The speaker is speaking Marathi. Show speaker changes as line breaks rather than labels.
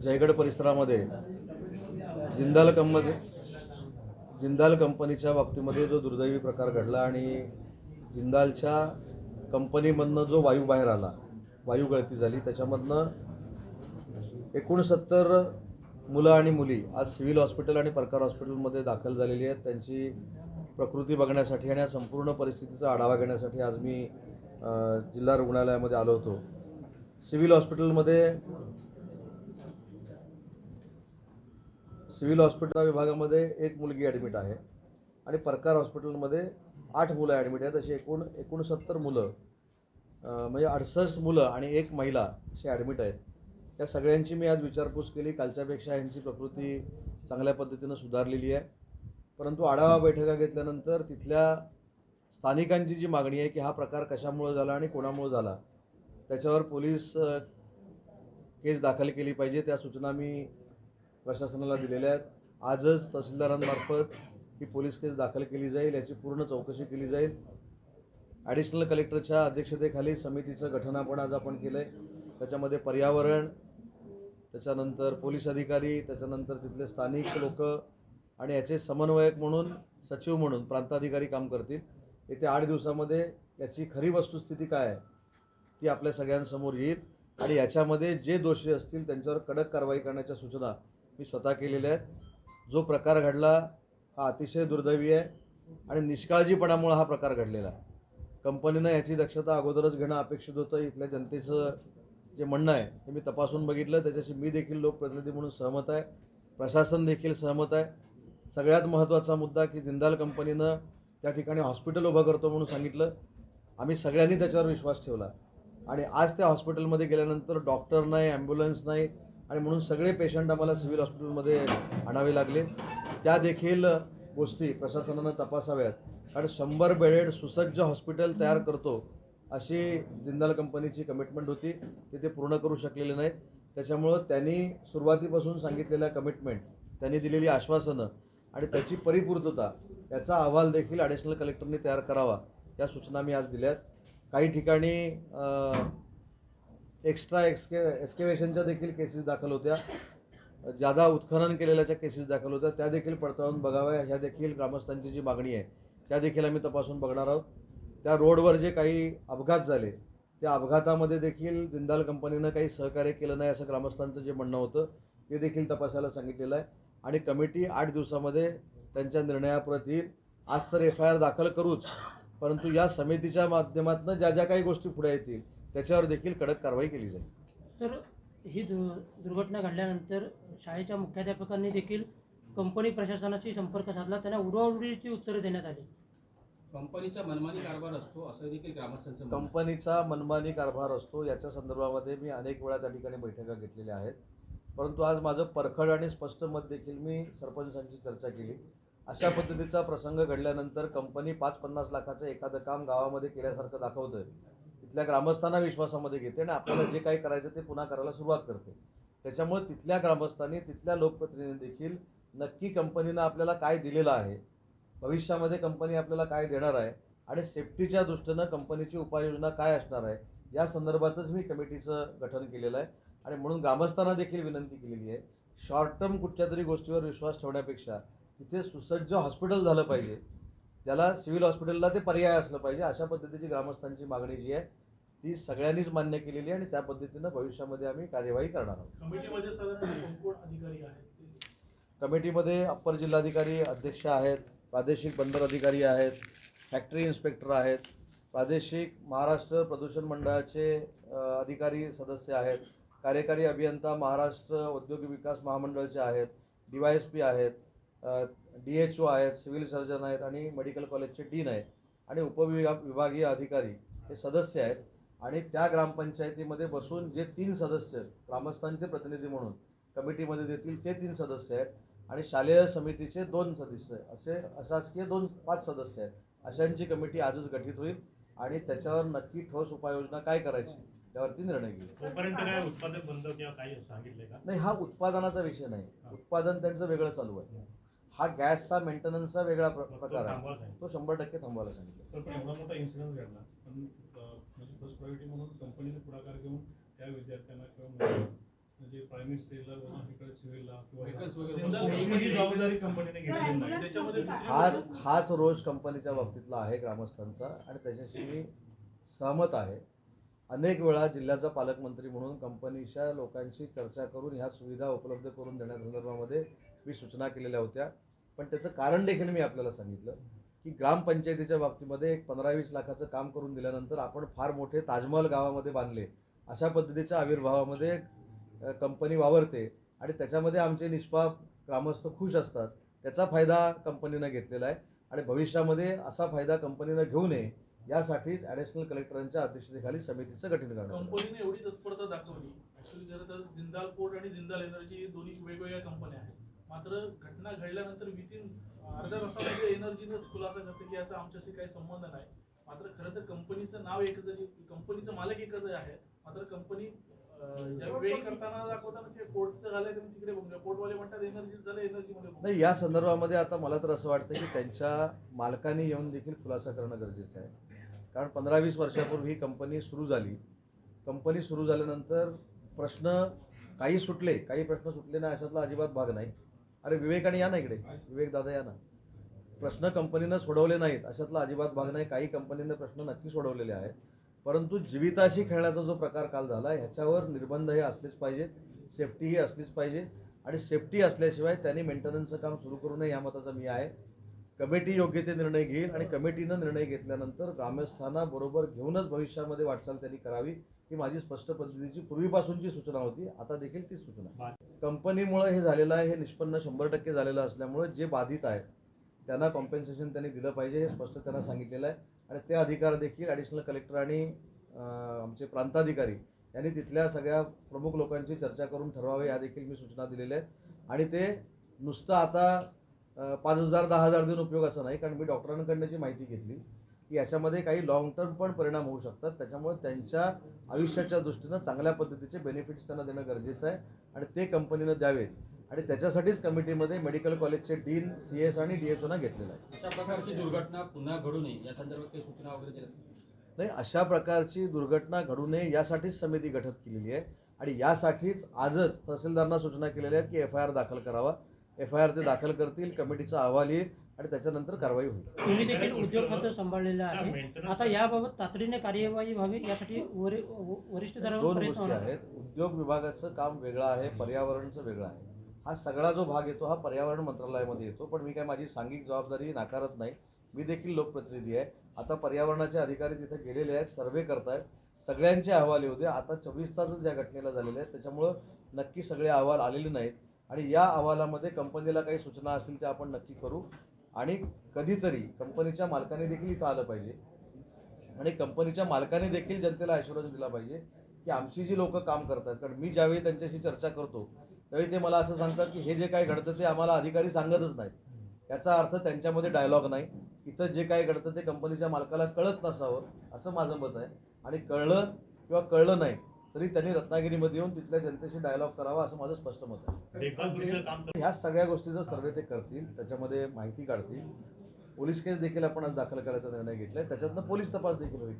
जयगड परिसरामध्ये जिंदाल कंपनी जिंदाल कंपनीच्या बाबतीमध्ये जो दुर्दैवी प्रकार घडला आणि जिंदालच्या कंपनीमधनं जो वायू बाहेर आला वायू गळती झाली त्याच्यामधनं एकोणसत्तर मुलं आणि मुली आज सिव्हिल हॉस्पिटल आणि परकार हॉस्पिटलमध्ये दाखल झालेली आहेत. त्यांची प्रकृती बघण्यासाठी आणि या संपूर्ण परिस्थितीचा आढावा घेण्यासाठी आज मी जिल्हा रुग्णालयामध्ये आलो होतो. सिव्हिल हॉस्पिटलमध्ये सिव्हिल हॉस्पिटल विभागामध्ये एक मुलगी ॲडमिट आहे आणि परकार हॉस्पिटलमध्ये आठ मुलं ॲडमिट आहेत. अशी एकूण एकोणसत्तर मुलं म्हणजे अडसष्ट मुलं आणि एक महिला अशी ॲडमिट आहेत. त्या सगळ्यांची मी आज विचारपूस केली. कालच्यापेक्षा यांची प्रकृती चांगल्या पद्धतीनं सुधारलेली आहे. परंतु आढावा बैठका घेतल्यानंतर तिथल्या स्थानिकांची जी मागणी आहे की हा प्रकार कशामुळे झाला आणि कोणामुळे झाला त्याच्यावर पोलीस केस दाखल केली पाहिजे. त्या सूचना मी प्रशासनाला दिलेल्या आहेत. आजच तहसीलदारांमार्फत ही पोलीस केस दाखल केली जाईल याची पूर्ण चौकशी केली जाईल. ॲडिशनल कलेक्टरच्या अध्यक्षतेखाली समितीचं गठन आपण आज आपण केलं आहे त्याच्यामध्ये पर्यावरण त्याच्यानंतर पोलीस अधिकारी त्याच्यानंतर तिथले स्थानिक लोक आणि याचे समन्वयक म्हणून सचिव म्हणून प्रांताधिकारी काम करतील. येत्या आठ दिवसामध्ये याची खरी वस्तुस्थिती काय आहे ती आपल्या सगळ्यांसमोर येईल. आणि याच्यामध्ये जे दोषी असतील त्यांच्यावर कडक कारवाई करण्याच्या सूचना मी स्वतः केलेल्या आहेत. जो प्रकार घडला हा अतिशय दुर्दैवी आहे आणि निष्काळजीपणामुळे हा प्रकार घडलेला आहे. कंपनीनं याची दक्षता अगोदरच घेणं अपेक्षित होतं. इथल्या जनतेचं जे म्हणणं आहे ते मी तपासून बघितलं. त्याच्याशी मी देखील लोकप्रतिनिधी म्हणून सहमत आहे. प्रशासन देखील सहमत आहे. सगळ्यात महत्त्वाचा मुद्दा की जिंदाल कंपनीनं त्या ठिकाणी हॉस्पिटल उभं करतो म्हणून सांगितलं. आम्ही सगळ्यांनी त्याच्यावर विश्वास ठेवला. आणि आज त्या हॉस्पिटलमध्ये गेल्यानंतर डॉक्टर नाही ॲम्ब्युलन्स नाही आणि म्हणून सगळे पेशंट आम्हाला सिव्हिल हॉस्पिटलमध्ये आणावे लागले. त्या देखील गोष्टी प्रशासनानं तपासाव्यात. कारण शंभर बेडेड सुसज्ज हॉस्पिटल तयार करतो अशी जिंदाल कंपनीची कमिटमेंट होती. ती ते पूर्ण करू शकलेले नाहीत. त्याच्यामुळं त्यांनी सुरुवातीपासून सांगितलेल्या कमिटमेंट त्यांनी दिलेली आश्वासनं आणि त्याची परिपूर्तता याचा अहवाल देखील ॲडिशनल कलेक्टरनी तयार करावा या सूचना मी आज दिल्यात. काही ठिकाणी एक्स्ट्रा एक्सके एक्सकेवेशनच्या देखील केसेस दाखल होत्या. जादा उत्खनन केलेल्याच्या केसेस दाखल होत्या. त्या देखील पडताळून बघाव्या. ह्या देखील ग्रामस्थांची जी मागणी आहे त्या देखील आम्ही तपासून बघणार आहोत. त्या रोडवर जे काही अपघात झाले त्या अपघातामध्ये देखील जिंदाल कंपनीनं काही सहकार्य केलं नाही असं ग्रामस्थांचं जे म्हणणं होतं ते देखील तपासायला सांगितलेलं आहे. आणि कमिटी आठ दिवसामध्ये त्यांच्या निर्णयाप्रत येईल आज तर एफ आय आर दाखल करूच. परंतु या समितीच्या माध्यमातून ज्या ज्या काही गोष्टी पुढे येतील त्याच्यावर देखील कडक कारवाई केली जाईल.
तर ही दु दुर्घटना घडल्यानंतर शाळेच्या मुख्याध्यापकांनी देखील कंपनी प्रशासनाशी संपर्क साधला. त्यांना उडवाउडवीची उत्तरं देण्यात आली.
कंपनीचा मनमानी कारभार असतो असं देखील ग्रामस्थांचं.
कंपनीचा मनमानी कारभार असतो याच्या संदर्भामध्ये मी अनेक वेळा त्या ठिकाणी बैठका घेतलेल्या आहेत. परंतु आज माझं परखड आणि स्पष्ट मत देखील मी सरपंचांची चर्चा केली. अशा पद्धतीचा प्रसंग घडल्यानंतर कंपनी पाच पन्नास लाखाचं एखादं काम गावामध्ये केल्यासारखं दाखवतं तिथल्या ग्रामस्थांना विश्वासामध्ये घेते आणि आपल्याला जे काही करायचं ते पुन्हा करायला सुरुवात करते. त्याच्यामुळे तिथल्या ग्रामस्थांनी तिथल्या लोकप्रतिनिधी देखील नक्की कंपनीनं आपल्याला काय दिलेलं आहे भविष्यामध्ये कंपनी आपल्याला काय देणार आहे आणि सेफ्टीच्या दृष्टीनं कंपनीची उपाययोजना काय असणार आहे या संदर्भातच मी कमिटीचं गठन केलेलं आहे. आणि म्हणून ग्रामस्थांना देखील विनंती केलेली आहे शॉर्ट टर्म कुठच्या तरी गोष्टीवर विश्वास ठेवण्यापेक्षा तिथे सुसज्ज हॉस्पिटल झालं पाहिजे त्याला सिव्हिल हॉस्पिटलला ते पर्याय असलं पाहिजे अशा पद्धतीची ग्रामस्थांची मागणी जी आहे ती सगळ्यांनीच मान्य केलेली आहे आणि त्या पद्धतीनं भविष्यामध्ये आम्ही कार्यवाही करणार आहोत.
कमिटीमध्ये
अप्पर जिल्हाधिकारी अध्यक्ष आहेत प्रादेशिक बंदर अधिकारी आहेत फॅक्टरी इन्स्पेक्टर आहेत प्रादेशिक महाराष्ट्र प्रदूषण मंडळाचे अधिकारी सदस्य आहेत कार्यकारी अभियंता महाराष्ट्र औद्योगिक विकास महामंडळाचे आहेत डी वाय एस पी आहेत डी एच ओ आहेत सिव्हिल सर्जन आहेत आणि मेडिकल कॉलेजचे डीन आहेत आणि उपविभाग विभागीय अधिकारी हे सदस्य आहेत. आणि त्या ग्रामपंचायतीमध्ये बसून जे तीन सदस्य ग्रामस्थांचे प्रतिनिधी म्हणून कमिटीमध्ये देतील ते तीन सदस्य आहेत आणि शालेय समितीचे दोन सदस्य असे अशासकीय दोन पाच सदस्य आहेत. अशांची कमिटी आजच गठीत होईल आणि त्याच्यावर नक्की ठोस उपाययोजना काय करायची त्यावरती निर्णय घेईल. नाही हा उत्पादनाचा विषय नाही. उत्पादन त्यांचं वेगळं चालू आहे. हा. गॅसचा मेंटेनन्सचा वेगळा प्रकार आहे. तो शंभर टक्के थांबवायला सांगितलं.
म्हणजे फर्स्ट प्रायोरिटी म्हणून कंपनीने पुढाकार घेऊन त्या विद्यार्थ्यांना किंवा
म्हणजे प्रायमरी स्टेजला इकडे सिव्हिलला किंवा जबाबदारी कंपनीने घेतलेली नाही. त्याच्यामध्ये?
हाच हाच रोष कंपनीच्या बाबतीतला आहे ग्रामस्थांचा आणि त्याच्याशी मी सहमत आहे. अनेक वेळा जिल्ह्याचा पालकमंत्री म्हणून कंपनीच्या लोकांशी चर्चा करून ह्या सुविधा उपलब्ध करून देण्यासंदर्भामध्ये मी सूचना केलेल्या होत्या. पण त्याचं कारण देखील मी आपल्याला सांगितलं. की ग्रामपंचायतीच्या बाबतीमध्ये एक पंधरा वीस लाखाचं काम करून दिल्यानंतर आपण फार मोठे ताजमहल गावामध्ये बांधले. अशा पद्धतीच्या आविर्भावामध्ये कंपनी वावरते आणि त्याच्यामध्ये आमचे निष्पाप ग्रामस्थ खुश असतात. त्याचा फायदा कंपनीनं घेतलेला आहे आणि भविष्यामध्ये असा फायदा कंपनीनं घेऊ नये यासाठीच ॲडिशनल कलेक्टरांच्या अध्यक्षतेखाली समितीचं गठन करण्यात
कंपनीने एवढी तत्परता दाखवली. ॲक्च्युली जर तर जिंदाल पोर्ट आणि जिंदाल एनर्जी दोन्ही वेगवेगळ्या कंपन्या आहेत. मात्र घटना घडल्यानंतर विथिन अर्ध्या तासामध्ये एनर्जीनंच खुलासा करते की याचा आमच्याशी काही संबंध नाही. मात्र खरं तर कंपनीचं नाव एकच कंपनीचं मालक एकच आहे. मात्र कंपनी वेळी करताना दाखवताना की पोर्टचं झालं तुम्ही तिकडे म्हणतात एनर्जी झालं बघूया.
नाही या संदर्भामध्ये आता मला तर असं वाटतं की त्यांच्या मालकाने येऊन देखील खुलासा करणं गरजेचं आहे. कारण पंधरा वीस वर्षापूर्वी ही कंपनी सुरू झाली. कंपनी सुरू झाल्यानंतर प्रश्न काही सुटले काही प्रश्न सुटले नाही अशातला अजिबात भाग नाही. अरे विवेकाने या ना इकडे. विवेक दादा या ना. प्रश्न कंपनीनं सोडवले नाहीत. अशातला अजिबात भाग नाही. काही कंपनीनं प्रश्न नक्की सोडवलेले आहेत. परंतु जीविताशी खेळण्याचा जो प्रकार काल झाला ह्याच्यावर निर्बंध हे असलेच पाहिजेत. सेफ्टी ही असलीच पाहिजे आणि सेफ्टी असल्याशिवाय त्यांनी मेंटेनन्सचं काम सुरू करू नये या मताचा मी आहे. कमिटी योग्य ते निर्णय घेईल आणि कमिटीनं निर्णय घेतल्यानंतर ग्रामस्थांना बरोबर घेऊनच भविष्यामध्ये वाटचाल त्यांनी करावी. ही माझी स्पष्ट पद्धतीची पूर्वीपासूनची सूचना होती आता देखील तीच सूचना. कंपनीमुळे हे झालेलं आहे हे निष्पन्न शंभर टक्के झालेलं असल्यामुळे जे बाधित आहेत त्यांना कॉम्पेन्सेशन त्यांनी दिलं पाहिजे हे स्पष्ट त्यांना सांगितलेलं आहे. आणि ते अधिकार देखील ॲडिशनल कलेक्टर आणि आमचे प्रांताधिकारी यांनी तिथल्या सगळ्या प्रमुख लोकांची चर्चा करून ठरवावे या देखील मी सूचना दिलेल्या आहेत. आणि ते नुसतं आता पाच हजार दहा हजार देऊन उपयोग असं नाही कारण मी डॉक्टरांकडनं जी माहिती घेतली की याच्यामध्ये काही लॉंग टर्म पण परिणाम होऊ शकतात. त्याच्यामुळे त्यांच्या आयुष्याच्या दृष्टीनं चांगल्या पद्धतीचे बेनिफिट्स त्यांना देणं गरजेचं आहे आणि ते कंपनीनं द्यावेत. आणि त्याच्यासाठीच कमिटीमध्ये मेडिकल कॉलेजचे डीन सी एस आणि डी एच ओना घेतलेलं आहे.
अशा प्रकारची दुर्घटना पुन्हा घडू नये या संदर्भात काही सूचना वगैरे दिल्या?
नाही अशा प्रकारची दुर्घटना घडू नये यासाठीच समिती गठीत केलेली आहे. आणि यासाठीच आजच तहसीलदारांना सूचना केलेल्या आहेत की एफ आय आर दाखल करावा. एफ आय आर ते दाखल करतील. कमिटीचा अहवाल येईल. आणि त्याच्यानंतर कारवाई होईल.
तुम्ही देखील उद्योग खातं सांभाळलेलं
हा,
आहे आता याबाबत तातडीने कार्यवाही व्हावी यासाठी वरि- वरिष्ठ
दोन
प्रयत्न
गोष्टी आहेत. उद्योग विभागाचं काम वेगळं आहे पर्यावरणचं वेगळं आहे. हा सगळा जो भाग येतो हा पर्यावरण मंत्रालयामध्ये येतो पण मी काय माझी सांघिक जबाबदारी नाकारत नाही. मी देखील लोकप्रतिनिधी आहे. आता पर्यावरणाचे अधिकारी तिथे गेलेले आहेत सर्वे करतायत. सगळ्यांचे अहवाल येऊ दे. आता चोवीस तासच या घटनेला झालेले आहेत. त्याच्यामुळं नक्की सगळे अहवाल आलेले नाहीत. आणि या अहवालामध्ये कंपनीला काही सूचना असतील त्या आपण नक्की करू. आणि कधीतरी कंपनीच्या मालकाने देखील इथं आलं पाहिजे. आणि कंपनीच्या मालकाने देखील जनतेला आश्वासन दिला पाहिजे की आमची जी लोक काम करतात कारण मी ज्यावेळी त्यांच्याशी चर्चा करतो त्यावेळी ते मला असं सांगतात की हे जे काही घडतं ते आम्हाला अधिकारी सांगतच नाहीत. याचा अर्थ त्यांच्यामध्ये डायलॉग नाही. इथं जे काय घडतं ते कंपनीच्या मालकाला कळत नसावं असं माझं मत आहे. आणि कळलं किंवा कळलं नाही तरी त्यांनी रत्नागिरीमध्ये येऊन तिथल्या जनतेशी डायलॉग करावा असं माझं स्पष्ट मत आहे. ह्या सगळ्या गोष्टीचा सर्वे ते करतील त्याच्यामध्ये माहिती काढतील पोलीस केस देखील आपण आज दाखल करायचा निर्णय घेतलाय त्याच्यातनं पोलीस तपास देखील होईल.